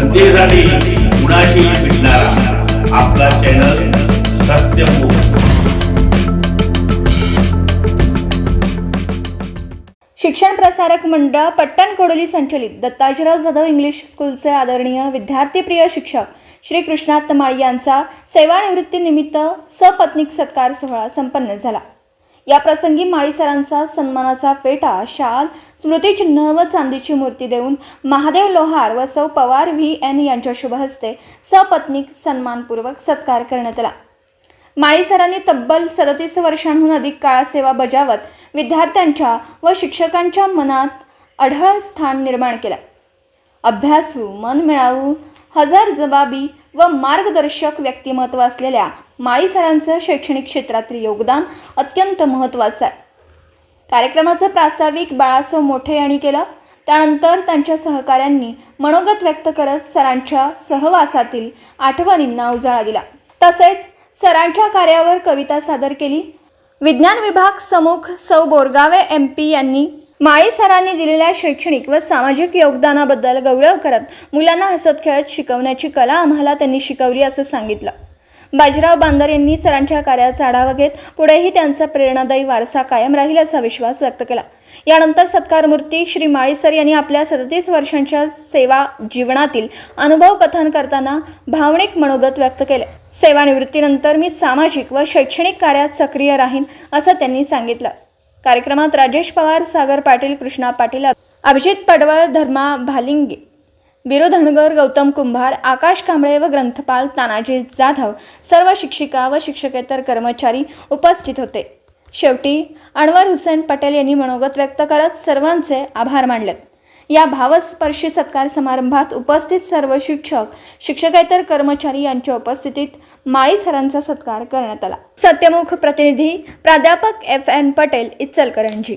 जनतेसाठी कुणाशी भेटणारा. आपला चॅनल सत्यमुख शिक्षण प्रसारक मंडळ पट्टण कोडोली संचलित दत्ताजीराव जाधव इंग्लिश स्कूलचे आदरणीय विद्यार्थीप्रिय शिक्षक श्री कृष्णात माळी यांचा सेवानिवृत्तीनिमित्त सपत्नीक सत्कार सोहळा संपन्न झाला. या प्रसंगी सन्मानाचा फेटा शाल स्मृतिचिन्ह व चांदीची मूर्ती देऊन महादेव लोहार व सौ पवार व्ही एन यांच्या शुभ हस्ते सपत्नीक सन्मानपूर्वक सत्कार करण्यात आला. माळीसरांनी तब्बल सदतीस वर्षांहून अधिक काळ सेवा बजावत विद्यार्थ्यांच्या व शिक्षकांच्या मनात अढळ स्थान निर्माण केलं. अभ्यासू मन मिळावू हजर जबाबी व मार्गदर्शक व्यक्तिमत्व असलेल्या माळी सरांचं शैक्षणिक क्षेत्रातील योगदान अत्यंत महत्त्वाचं आहे. कार्यक्रमाचं प्रास्ताविक बाळासो मोठे यांनी केलं. त्यानंतर त्यांच्या सहकाऱ्यांनी मनोगत व्यक्त करत सरांच्या सहवासातील आठवणींना उजाळा दिला. तसेच सरांच्या कार्यावर कविता सादर केली. विज्ञान विभाग समुख सौ बोरगावे एम पी यांनी माळी सरांनी दिलेल्या शैक्षणिक व सामाजिक योगदानाबद्दल गौरव करत मुलांना हसत खेळत शिकवण्याची कला आम्हाला त्यांनी शिकवली असं सांगितलं. बाजीराव बांदर यांनी सरांच्या कार्याचा आढावा घेत पुढेही त्यांचा प्रेरणादायी वारसा कायम राहील असा विश्वास व्यक्त केला. यानंतर सत्कारमूर्ती श्री माळी सर यांनी आपल्या सदतीस वर्षांच्या सेवा जीवनातील अनुभव कथन करताना भावनिक मनोगत व्यक्त केले. सेवानिवृत्तीनंतर मी सामाजिक व शैक्षणिक कार्यात सक्रिय राहीन असं त्यांनी सांगितलं. कार्यक्रमात राजेश पवार सागर पाटील कृष्णा पाटील अभिजित पडवळ धर्मा भालिंगे बिरो धनगर गौतम कुंभार आकाश कांबळे व ग्रंथपाल तानाजी जाधव सर्व शिक्षिका व शिक्षकेतर कर्मचारी उपस्थित होते. शेवटी अनवर हुसेन पटेल यांनी मनोगत व्यक्त करत सर्वांचे आभार मानलेत या भावस्पर्शी सत्कार समारंभात उपस्थित सर्व शिक्षक शिक्षकेतर कर्मचारी यांच्या उपस्थितीत माळी सरांचा सत्कार करण्यात आला. सत्यमुख प्रतिनिधी प्राध्यापक एफ एन पटेल इचलकरंजी.